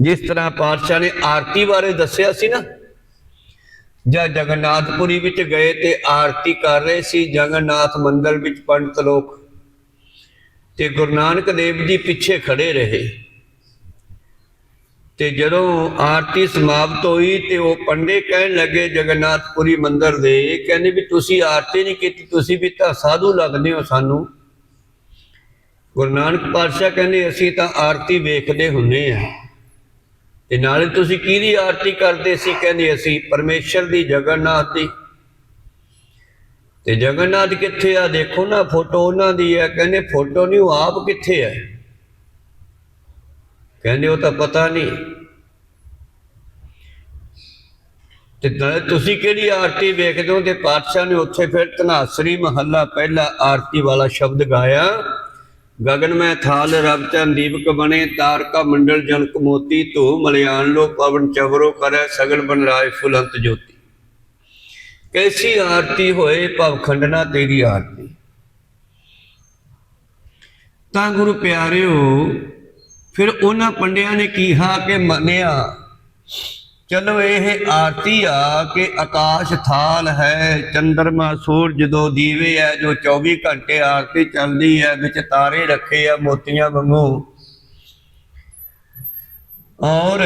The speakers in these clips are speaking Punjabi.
ਜਿਸ ਤਰ੍ਹਾਂ ਪਾਤਸ਼ਾਹ ਨੇ ਆਰਤੀ ਬਾਰੇ ਦੱਸਿਆ ਸੀ ਨਾ ਜਦ ਜਗਨਨਾਥਪੁਰੀ ਵਿੱਚ ਗਏ ਤੇ ਆਰਤੀ ਕਰ ਰਹੇ ਸੀ, ਜਗਨਨਾਥ ਮੰਦਿਰ ਵਿੱਚ ਪੰਡਤ ਲੋਕ ਤੇ ਗੁਰੂ ਨਾਨਕ ਦੇਵ ਜੀ ਪਿੱਛੇ ਖੜੇ ਰਹੇ। ਤੇ ਜਦੋਂ ਆਰਤੀ ਸਮਾਪਤ ਹੋਈ ਤੇ ਉਹ ਪੰਡੇ ਕਹਿਣ ਲੱਗੇ ਜਗਨਨਾਥਪੁਰੀ ਮੰਦਿਰ ਦੇ, ਕਹਿੰਦੇ ਵੀ ਤੁਸੀਂ ਆਰਤੀ ਨਹੀਂ ਕੀਤੀ, ਤੁਸੀਂ ਵੀ ਤਾਂ ਸਾਧੂ ਲੱਗਦੇ ਹੋ ਸਾਨੂੰ। ਗੁਰੂ ਨਾਨਕ ਪਾਤਸ਼ਾਹ ਕਹਿੰਦੇ, ਅਸੀਂ ਤਾਂ ਆਰਤੀ ਵੇਖਦੇ ਹੁੰਨੇ ਆ ਤੇ ਨਾਲੇ ਤੁਸੀਂ ਕਿਹਦੀ ਆਰਤੀ ਕਰਦੇ ਸੀ? ਕਹਿੰਦੇ ਅਸੀਂ ਪਰਮੇਸ਼ਰ ਦੀ ਜਗਨਨਾਥ ਦੀ ਤੇ ਜਗਨਨਾਥ ਕਿੱਥੇ ਆ? ਦੇਖੋ ਨਾ, ਫੋਟੋ ਉਹਨਾਂ ਦੀ ਹੈ। ਕਹਿੰਦੇ ਫੋਟੋ ਨਹੀਂ, ਉਹ ਆਪ ਕਿੱਥੇ ਹੈ? ਕਹਿੰਦੇ ਉਹ ਤਾਂ ਪਤਾ ਨਹੀਂ। ਤੇ ਨਾਲੇ ਤੁਸੀਂ ਕਿਹੜੀ ਆਰਤੀ ਵੇਖਦੇ ਹੋ? ਤੇ ਪਾਤਸ਼ਾਹ ਨੇ ਉੱਥੇ ਫਿਰ ਧਨਾਸਰੀ ਮਹੱਲਾ ਪਹਿਲਾ ਆਰਤੀ ਵਾਲਾ ਸ਼ਬਦ ਗਾਇਆ। ਗगन ਮੈਂ ਥਾਲ ਰਵ ਚੰਦੀਪਕ ਬਣੇ, ਤਾਰਕਾ ਮੰਡਲ ਜਨਕ ਮੋਤੀ ਧੋ ਮਲਿਆਨ ਲੋ, ਪਵਨ ਚਵਰੋ ਕਰੈ ਸਗਲ ਬਨਰਾਜ ਫੁਲੰਤ ਜੋਤੀ। ਕੈਸੀ ਆਰਤੀ ਹੋਏ ਭਵ ਖੰਡਨਾ ਤੇਰੀ ਆਰਤੀ। ਤਾਂ ਗੁਰੂ ਪਿਆਰਿਓ, ਫਿਰ ਉਹਨਾਂ ਪੰਡਿਆਂ ਨੇ ਕੀਹਾ ਕਿ ਮੰਨਿਆ? ਚਲੋ ਇਹ ਆਰਤੀ ਆ ਕਿ ਆਕਾਸ਼ ਥਾਲ ਹੈ, ਚੰਦਰਮਾ ਸੂਰਜ ਦੋ ਦੀਵੇ ਹੈ ਜੋ 24 ਘੰਟੇ ਆਰਤੀ ਚੱਲਦੀ ਹੈ ਵਿੱਚ ਤਾਰੇ ਰੱਖੇ ਆ ਮੋਤੀਆਂ ਵਾਂਗੂ। ਔਰ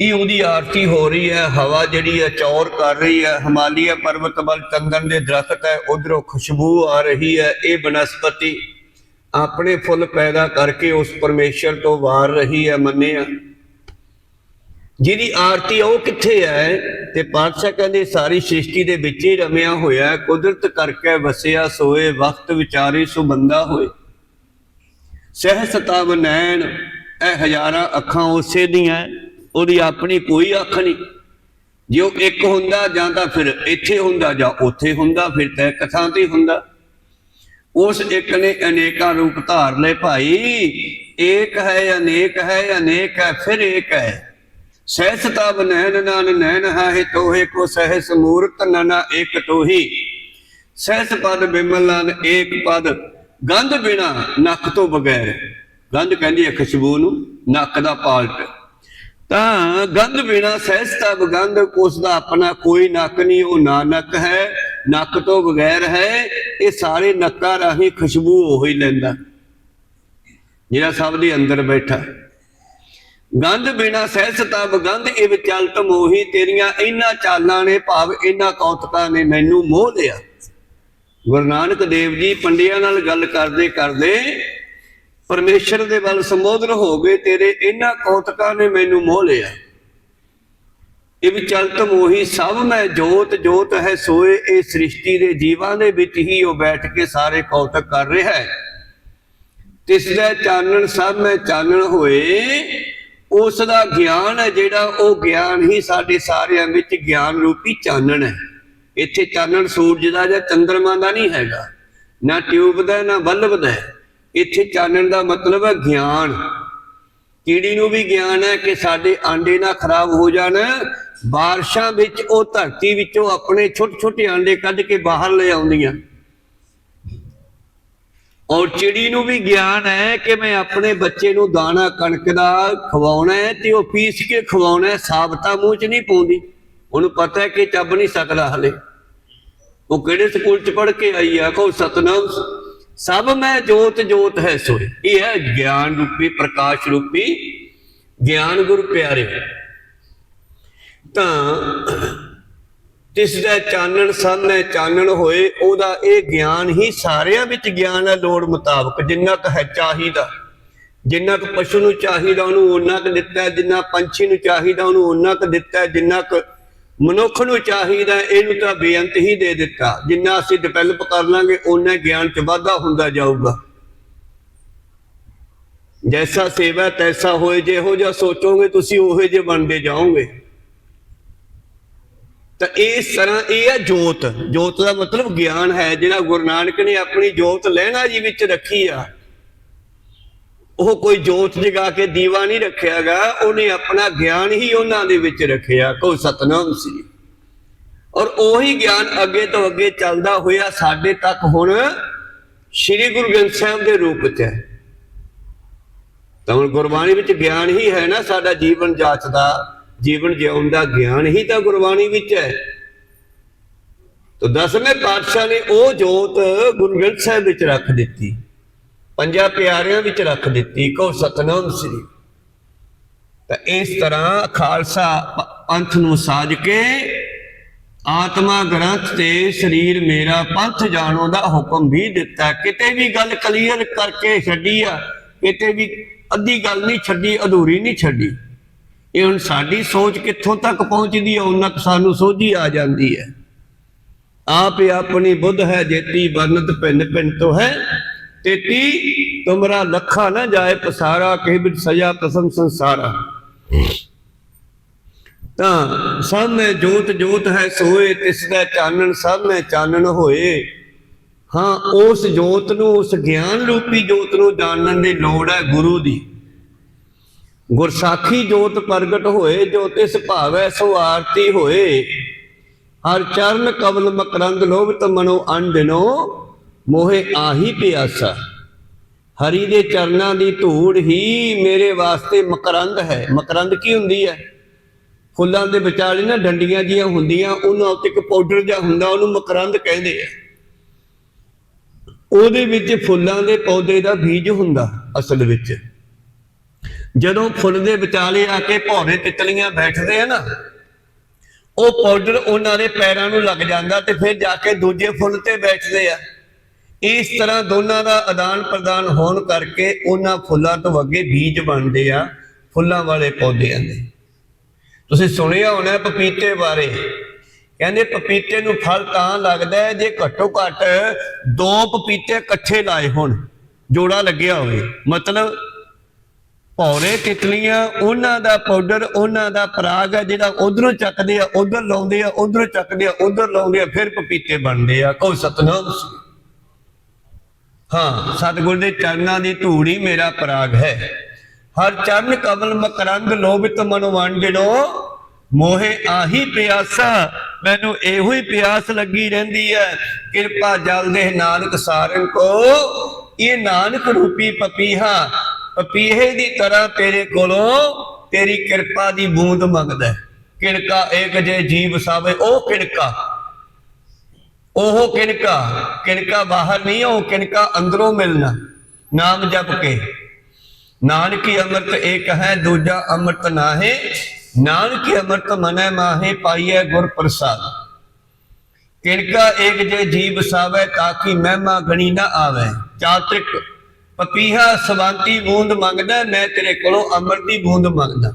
ਇਹ ਉਹਦੀ ਆਰਤੀ ਹੋ ਰਹੀ ਹੈ, ਹਵਾ ਜਿਹੜੀ ਹੈ ਚੌਰ ਕਰ ਰਹੀ ਹੈ। ਹਿਮਾਲਿਆ ਪਰਬਤ ਵੱਲ ਚੰਦਨ ਦੇ ਦਰਖਤ ਹੈ, ਉਧਰੋਂ ਖੁਸ਼ਬੂ ਆ ਰਹੀ ਹੈ। ਇਹ ਬਨਸਪਤੀ ਆਪਣੇ ਫੁੱਲ ਪੈਦਾ ਕਰਕੇ ਉਸ ਪਰਮੇਸ਼ਰ ਤੋਂ ਵਾਰ ਰਹੀ ਹੈ, ਮੰਨਿਆ। ਜਿਹਦੀ ਆਰਤੀ ਉਹ ਕਿੱਥੇ ਹੈ ਤੇ ਪਾਤਸ਼ਾਹ ਕਹਿੰਦੇ, ਸਾਰੀ ਸ੍ਰਿਸ਼ਟੀ ਦੇ ਵਿੱਚ ਹੀ ਰਮਿਆ ਹੋਇਆ ਕੁਦਰਤ ਕਰਕੇ ਵਸਿਆ, ਸੋਏ, ਵਕਤ ਵਿਚਾਰੇ ਸੋ ਬੰਦਾ ਹੋਏ ਸਹਿਸਤਾਵ ਨੈਣ, ਇਹ ਹਜ਼ਾਰਾਂ ਅੱਖਾਂ ਉਸੇ ਦੀਆਂ ਉਹਦੀ ਆਪਣੀ ਕੋਈ ਅੱਖ ਨਹੀਂ। ਜੇ ਉਹ ਇੱਕ ਹੁੰਦਾ ਜਾਂ ਤਾਂ ਫਿਰ ਇੱਥੇ ਹੁੰਦਾ ਜਾਂ ਉੱਥੇ ਹੁੰਦਾ, ਫਿਰ ਤਾਂ ਇੱਕ ਤੇ ਹੁੰਦਾ। ਉਸ ਇੱਕ ਨੇ ਅਨੇਕਾਂ ਰੂਪ ਧਾਰ ਲਏ। ਭਾਈ, ਏਕ ਹੈ, ਅਨੇਕ ਹੈ ਅਨੇਕ ਹੈ, ਫਿਰ ਏਕ ਹੈ। ਸਹਿਸਤਾ ਬਨੈਨ ਨਾਨ ਨੈਣ ਹੈ ਤੋਹੇ ਕੋ ਸਹਿਸ ਮੂਰਤ ਨਨਾ ਇੱਕ ਤੋਹੀ। ਸਹਿਸ ਪਦ ਬਿਮਲਨ ਏਕ ਪਦ, ਗੰਧ ਬਿਨਾ ਨੱਕ ਤੋਂ ਬਗੈਰ। ਗੰਧ ਕਹਿੰਦੀ ਹੈ ਖੁਸ਼ਬੂ ਨੂੰ, ਨੱਕ ਦਾ ਪਾਲਟ। ਤਾਂ ਗੰਧ ਬਿਨਾ ਸਹਿਸਤਾ ਬਗੰਧ ਉਸ ਦਾ ਆਪਣਾ ਕੋਈ ਨੱਕ ਨਹੀਂ, ਉਹ ਨਾਨਕ ਹੈ, ਨੱਕ ਤੋਂ ਬਗੈਰ ਹੈ, ਇਹ ਸਾਰੇ ਨੱਕਾਂ ਰਾਹੀਂ ਖੁਸ਼ਬੂ ਉਹ ਹੀ ਲੈਂਦਾ। ਜਿਹੜਾ ਸਭ ਦੇ ਅੰਦਰ ਬੈਠਾ। ਗੰਧ ਬਿਨਾ ਸਹਿਸਤਾ ਬਗੰਧ ਇਹ ਵਿਚਲਤ ਮੋਹੀ, ਤੇਰੀਆਂ ਇਹਨਾਂ ਚਾਲਾਂ ਨੇ ਭਾਵ ਇਹਨਾਂ ਕੌਤਕਾਂ ਨੇ ਮੈਨੂੰ ਮੋਹ ਲਿਆ। ਗੁਰੂ ਨਾਨਕ ਦੇਵ ਜੀ ਪੰਡਿਆਂ ਨਾਲ ਗੱਲ ਕਰਦੇ ਕਰਦੇ ਪਰਮੇਸ਼ਰ ਦੇ ਵੱਲ ਸੰਬੋਧਨ ਹੋ ਗਏ, ਤੇਰੇ ਇਹਨਾਂ ਕੌਤਕਾਂ ਨੇ ਮੈਨੂੰ ਮੋਹ ਲਿਆ। ਇਹ ਵਿਚਲਤ ਮੋਹੀ, ਸਭ ਮੈਂ ਜੋਤ ਜੋਤ ਹੈ ਸੋਏ, ਇਹ ਸ੍ਰਿਸ਼ਟੀ ਦੇ ਜੀਵਾਂ ਦੇ ਵਿੱਚ ਹੀ ਉਹ ਬੈਠ ਕੇ ਸਾਰੇ ਕੌਤਕ ਕਰ ਰਿਹਾ ਹੈ। ਤਿਸ ਦਾ ਚਾਨਣ, ਸਭ ਮੈਂ ਚਾਨਣ ਹੋਏ ਉਸ ਦਾ ਗਿਆਨ ਹੈ ਜਿਹੜਾ ਉਹ ਗਿਆਨ ਹੀ ਸਾਡੇ ਸਾਰਿਆਂ ਵਿੱਚ ਗਿਆਨ ਰੂਪੀ ਚਾਨਣ ਹੈ। ਇੱਥੇ ਚਾਨਣ ਸੂਰਜ ਦਾ ਜਾਂ ਚੰਦਰਮਾ ਦਾ ਨਹੀਂ ਹੈਗਾ। ਨਾ ਟਿਊਬ ਦਾ, ਨਾ ਬਲਬ ਦਾ ਇੱਥੇ ਚਾਨਣ ਦਾ ਮਤਲਬ ਹੈ ਗਿਆਨ। ਕੀੜੀ ਨੂੰ ਵੀ ਗਿਆਨ ਹੈ ਕਿ ਸਾਡੇ ਆਂਡੇ ਨਾ ਖਰਾਬ ਹੋ ਜਾਣ। ਬਾਰਿਸ਼ਾਂ ਵਿੱਚ ਉਹ ਧਰਤੀ ਵਿੱਚੋਂ ਆਪਣੇ ਛੋਟੇ ਛੋਟੇ ਆਂਡੇ ਕੱਢ ਕੇ ਬਾਹਰ ਲੈ ਆਉਂਦੀਆਂ। ਔਰ ਚਿੜੀ ਨੂੰ ਵੀ ਗਿਆਨ ਹੈ ਕਿ ਮੈਂ ਆਪਣੇ ਬੱਚੇ ਨੂੰ ਦਾਣਾ ਕਣਕ ਦਾ ਖਵਾਉਣਾ ਹੈ ਤੇ ਉਹ ਪੀਸ ਕੇ ਖਵਾਉਣਾ ਹੈ, ਸਾਬਤਾ ਮੂੰਹ 'ਚ ਨਹੀਂ ਪਾਉਂਦੀ। ਉਹਨੂੰ ਪਤਾ ਹੈ ਕਿ ਚੱਬ ਨਹੀਂ ਸਕਦਾ ਹਲੇ। ਉਹ ਕਿਹੜੇ ਸਕੂਲ 'ਚ ਪੜ੍ਹ ਕੇ ਆਈ ਆ ਕੋ ਸਤਨਾਮ ਸਭ ਮੈਂ ਜੋਤ ਜੋਤ ਹੈ ਸੋਏ। ਇਹ ਹੈ ਗਿਆਨ ਰੂਪੀ, ਪ੍ਰਕਾਸ਼ ਰੂਪੀ, ਗਿਆਨ ਗੁਰ ਪਿਆਰੇ। ਤਾਂ ਤਿਸ ਦਾ ਚਾਨਣ ਸਾਹਮਣੇ ਚਾਨਣ ਹੋਏ, ਉਹਦਾ ਇਹ ਗਿਆਨ ਹੀ ਸਾਰਿਆਂ ਵਿੱਚ ਗਿਆਨ ਹੈ ਲੋੜ ਮੁਤਾਬਕ, ਜਿੰਨਾ ਕੁ ਹੈ ਚਾਹੀਦਾ। ਜਿੰਨਾ ਕੁ ਪਸ਼ੂ ਨੂੰ ਚਾਹੀਦਾ, ਉਹਨੂੰ ਓਨਾ ਕੁ ਦਿੱਤਾ ਜਿੰਨਾ ਪੰਛੀ ਨੂੰ ਚਾਹੀਦਾ, ਉਹਨੂੰ ਓਨਾ ਕੁ ਦਿੱਤਾ ਜਿੰਨਾ ਕੁ ਮਨੁੱਖ ਨੂੰ ਚਾਹੀਦਾ ਇਹਨੂੰ ਤਾਂ ਬੇਅੰਤ ਹੀ ਦੇ ਦਿੱਤਾ। ਜਿੰਨਾ ਅਸੀਂ ਡਿਵੈਲਪ ਕਰ ਲਾਂਗੇ, ਓਨਾ ਗਿਆਨ ਚ ਵਾਧਾ ਹੁੰਦਾ ਜਾਊਗਾ। ਜੈਸਾ ਸੇਵਾ, ਤੈਸਾ ਹੋਏ, ਜਿਹੋ ਜਿਹਾ ਸੋਚੋਗੇ, ਤੁਸੀਂ ਉਹੇ ਜਿਹੇ ਬਣਦੇ ਜਾਓਗੇ। ਤਾਂ ਇਸ ਤਰ੍ਹਾਂ ਇਹ ਆ ਜੋਤ। ਜੋਤ ਦਾ ਮਤਲਬ ਗਿਆਨ ਹੈ, ਜਿਹੜਾ ਗੁਰੂ ਨਾਨਕ ਨੇ ਆਪਣੀ ਜੋਤ ਲਹਿਣਾ ਜੀ ਵਿੱਚ ਰੱਖੀ ਆ। ਉਹ ਕੋਈ ਜੋਤ ਜਗਾ ਕੇ ਦੀਵਾ ਨਹੀਂ ਰੱਖਿਆਗਾ, ਉਹਨੇ ਆਪਣਾ ਗਿਆਨ ਹੀ ਉਹਨਾਂ ਦੇ ਵਿੱਚ ਰੱਖਿਆ ਕੋ ਸਤਨਾਮ ਸੀ। ਔਰ ਉਹੀ ਗਿਆਨ ਅੱਗੇ ਤੋਂ ਅੱਗੇ ਚੱਲਦਾ ਹੋਇਆ ਸਾਡੇ ਤੱਕ ਹੁਣ ਸ੍ਰੀ ਗੁਰੂ ਗ੍ਰੰਥ ਸਾਹਿਬ ਦੇ ਰੂਪ ਚ ਹੈ। ਤਾਂ ਹੁਣ ਗੁਰਬਾਣੀ ਵਿੱਚ ਗਿਆਨ ਹੀ ਹੈ ਨਾ ਸਾਡਾ ਜੀਵਨ ਜਾਚ ਦਾ। ਜੀਵਨ ਜਿਉਣ ਦਾ ਗਿਆਨ ਹੀ ਤਾਂ ਗੁਰਬਾਣੀ ਵਿੱਚ ਹੈ। ਤਾਂ ਦਸਵੇਂ ਪਾਤਸ਼ਾਹ ਨੇ ਉਹ ਜੋਤ ਗੁਰੂ ਗ੍ਰੰਥ ਸਾਹਿਬ ਵਿੱਚ ਰੱਖ ਦਿੱਤੀ। ਪੰਜਾਂ ਪਿਆਰਿਆਂ ਵਿੱਚ ਰੱਖ ਦਿੱਤੀ ਕੋ ਸਤਨਾਮ ਸ੍ਰੀ। ਤਾਂ ਇਸ ਤਰ੍ਹਾਂ ਖਾਲਸਾ ਪੰਥ ਨੂੰ ਸਾਜ ਕੇ ਆਤਮਾ ਗ੍ਰੰਥ ਤੇ ਸਰੀਰ ਮੇਰਾ ਪੰਥ ਜਾਣੋ ਦਾ ਹੁਕਮ ਵੀ ਦਿੱਤਾ। ਕਿਤੇ ਵੀ ਗੱਲ ਕਲੀਅਰ ਕਰਕੇ ਛੱਡੀ ਆ, ਕਿਤੇ ਵੀ ਅੱਧੀ ਗੱਲ ਨਹੀਂ ਛੱਡੀ, ਅਧੂਰੀ ਨਹੀਂ ਛੱਡੀ। ਇਹ ਹੁਣ ਸਾਡੀ ਸੋਚ ਕਿੱਥੋਂ ਤੱਕ ਪਹੁੰਚਦੀ ਹੈ? ਉਹਨਾਂ ਤੱਕ ਸਾਨੂੰ ਸੋਝੀ ਆ ਜਾਂਦੀ ਹੈ। ਆਪ ਹੀ ਆਪਣੀ ਬੁੱਧ ਹੈ, ਜੇਤੀ ਬਰਨਤ ਭਿੰਨ ਪਿੰਨ ਤੋਂ ਹੈ। ਤੇਤੀ, ਤੁਮਰਾ ਲੱਖਾ ਨਾ ਜਾਏ ਪਸਾਰਾ ਕਹਿ ਬਿਨ ਸਜਾ ਕਸਮ ਸੰਸਾਰਾ। ਤਾਂ ਸਭ ਮੈਂ ਜੋਤ ਜੋਤ ਹੈ ਸੋਏ, ਤਿਸ ਦਾ ਚਾਨਣ ਸਭ ਮੈਂ ਚਾਨਣ ਹੋਏ। ਹਾਂ, ਉਸ ਜੋਤ ਨੂੰ, ਉਸ ਗਿਆਨ ਰੂਪੀ ਜੋਤ ਨੂੰ ਜਾਣਨ ਦੀ ਲੋੜ ਹੈ ਗੁਰੂ ਦੀ। ਗੁਰਸਾਖੀ ਜੋਤ ਪ੍ਰਗਟ ਹੋਏ, ਜੋ ਤਿਸ ਭਾਵੈ ਸੋ ਆਰਤੀ ਹੋਏ। ਹਰ ਚਰਨ ਕਵਲ ਮਕਰੰਦ ਲੋਭਤ ਮਨੋ ਅੰਡਨੋ ਮੋਹਿ ਆਹੀ ਪਿਆਸਾ। ਹਰੀ ਦੇ ਚਰਨਾਂ ਦੀ ਧੂੜ ਹੀ ਮੇਰੇ ਵਾਸਤੇ ਮਕਰੰਦ ਹੈ। ਮਕਰੰਦ ਕੀ ਹੁੰਦੀ ਹੈ? ਫੁੱਲਾਂ ਦੇ ਵਿਚਾਲੇ ਨਾ ਡੰਡੀਆਂ ਜੀਆਂ ਹੁੰਦੀਆਂ, ਉਹਨਾਂ ਉੱਤੇ ਇੱਕ ਪਾਊਡਰ ਜਿਹਾ ਹੁੰਦਾ, ਉਹਨੂੰ ਮਕਰੰਦ ਕਹਿੰਦੇ ਆ। ਉਹਦੇ ਵਿੱਚ ਫੁੱਲਾਂ ਦੇ ਪੌਦੇ ਦਾ ਬੀਜ ਹੁੰਦਾ, ਅਸਲ ਵਿੱਚ। ਜਦੋਂ ਫੁੱਲ ਦੇ ਵਿਚਾਲੇ ਆ ਕੇ ਭੌਰੇ ਤਿਤਲੀਆਂ ਬੈਠਦੇ ਆ ਨਾ, ਉਹ ਪਾਊਡਰ ਉਹਨਾਂ ਦੇ ਪੈਰਾਂ ਨੂੰ ਲੱਗ ਜਾਂਦਾ ਤੇ ਫਿਰ ਜਾ ਕੇ ਦੂਜੇ ਫੁੱਲ ਤੇ ਬੈਠਦੇ ਆ। ਇਸ ਤਰ੍ਹਾਂ ਦੋਨਾਂ ਦਾ ਆਦਾਨ ਪ੍ਰਦਾਨ ਹੋਣ ਕਰਕੇ ਉਹਨਾਂ ਫੁੱਲਾਂ ਤੋਂ ਅੱਗੇ ਬੀਜ ਬਣਦੇ ਆ, ਫੁੱਲਾਂ ਵਾਲੇ ਪੌਦਿਆਂ ਦੇ। ਤੁਸੀਂ ਸੁਣਿਆ ਹੋਣਾ ਪਪੀਤੇ ਬਾਰੇ? ਕਹਿੰਦੇ ਪਪੀਤੇ ਨੂੰ ਫਲ ਤਾਂ ਲੱਗਦਾ ਹੈ ਜੇ ਘੱਟੋ ਘੱਟ ਦੋ ਪਪੀਤੇ ਇਕੱਠੇ ਲਾਏ ਹੋਣ, ਜੋੜਾ ਲੱਗਿਆ ਹੋਵੇ। ਮਤਲਬ ਭੌਰੇ ਤਿਤਲੀਆਂ ਉਹਨਾਂ ਦਾ ਪਾਊਡਰ ਉਹਨਾਂ ਦਾ ਪਰਾਗ ਹੈ ਜਿਹੜਾ ਉਧਰੋਂ ਚੱਕਦੇ ਆ, ਉਧਰ ਲਾਉਂਦੇ ਆ, ਉਧਰੋਂ ਚੱਕਦੇ ਆ, ਉਧਰ ਲਾਉਂਦੇ ਆ, ਫਿਰ ਪਪੀਤੇ ਬਣਦੇ ਆ। ਕੋ ਸਤਨਾਮ ਹਾਂ, ਸਤਿਗੁਰ ਦੇ ਚਰਨਾਂ ਦੀ ਧੂੜੀ ਮੇਰਾ ਪਰਾਗ ਹੈ। ਹਰ ਚਰਨ ਕਮਲ ਮਕਰੰਦ ਲੋਭਿਤ ਮਨ ਵੰਡਣੋ ਮੋਹੇ ਆਹੀ ਪਿਆਸਾ, ਮੈਨੂੰ ਇਹੋ ਹੀ ਪਿਆਸ ਲੱਗੀ ਰਹਿੰਦੀ ਹੈ। ਕਿਰਪਾ ਜਲ ਦੇ ਨਾਨਕ ਸਾਰਨ ਕੋ, ਇਹ ਨਾਨਕ ਰੂਪੀ ਪਪੀਹਾ ਪਪੀਹੇ ਦੀ ਤਰ੍ਹਾਂ ਤੇਰੇ ਕੋਲੋਂ ਤੇਰੀ ਕਿਰਪਾ ਦੀ ਬੂੰਦ ਮੰਗਦਾ ਕਿਣਕਾ ਏਕ ਜੇ ਜੀਵ ਸਾਵੇ, ਉਹ ਕਿਣਕਾ। ਉਹ ਕਿਣਕਾ। ਕਿਣਕਾ ਬਾਹਰ ਨਹੀਂ, ਉਹ ਕਿਣਕਾ ਅੰਦਰੋਂ ਮਿਲਣਾ। ਨਾਮ ਜਪ ਕੇ। ਨਾਨਕੀ ਅੰਮ੍ਰਿਤ ਏਕ ਹੈ, ਦੂਜਾ ਅੰਮ੍ਰਿਤ ਨਾਹੇ। ਨਾਨਕੀ ਅੰਮ੍ਰਿਤ ਮਨੈ ਮਾਹੇ, ਪਾਈਐ ਗੁਰ ਪ੍ਰਸਾਦ। ਕਿਣਕਾ ਏਕ ਜੇ ਜੀਵ ਸਾਵੇ ਤਾਕੀ ਮਹਿਮਾ ਗਣੀ ਨਾ ਆਵੇ। ਚਾਤ੍ਰਿਕ ਪਪੀਹਾ, ਸਵਾਂਤੀ ਬੂੰਦ ਮੰਗਦਾ, ਮੈਂ ਤੇਰੇ ਕੋਲੋਂ ਅੰਮ੍ਰਿਤ ਦੀ ਬੂੰਦ ਮੰਗਦਾ।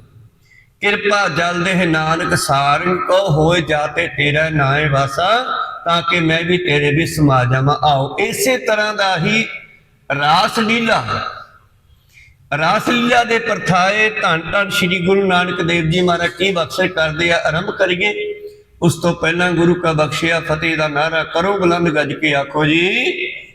ਕਿਰਪਾ ਜਲ ਦੇ ਨਾਨਕ ਸਾਰਨ ਕੋ ਹੋਏ ਜਾਤੇ ਤੇਰਾ ਨਾਏ ਵਾਸਾ, ਤਾਂ ਕਿ ਮੈਂ ਵੀ ਤੇਰੇ ਵੀ ਸਮਾ ਜਾਵਾਂ। ਆਓ, ਇਸੇ ਤਰ੍ਹਾਂ ਦਾ ਹੀ ਰਾਸ ਲੀਲਾ। ਰਾਸ ਲੀਲਾ ਦੇ ਪ੍ਰਥਾਏ ਧੰਨ ਧੰਨ ਸ੍ਰੀ ਗੁਰੂ ਨਾਨਕ ਦੇਵ ਜੀ ਮਹਾਰਾਜ ਕੀ ਬਖਸ਼ਿਸ਼ ਕਰਦੇ ਆ, ਆਰੰਭ ਕਰੀਏ। ਉਸ ਤੋਂ ਪਹਿਲਾਂ ਗੁਰੂ ਕਾ ਬਖਸ਼ਿਆ, ਫਤਿਹ ਦਾ ਨਾਰਾ ਕਰੋ, ਬੁਲੰਦ ਗੱਜ ਕੇ ਆਖੋ ਜੀ।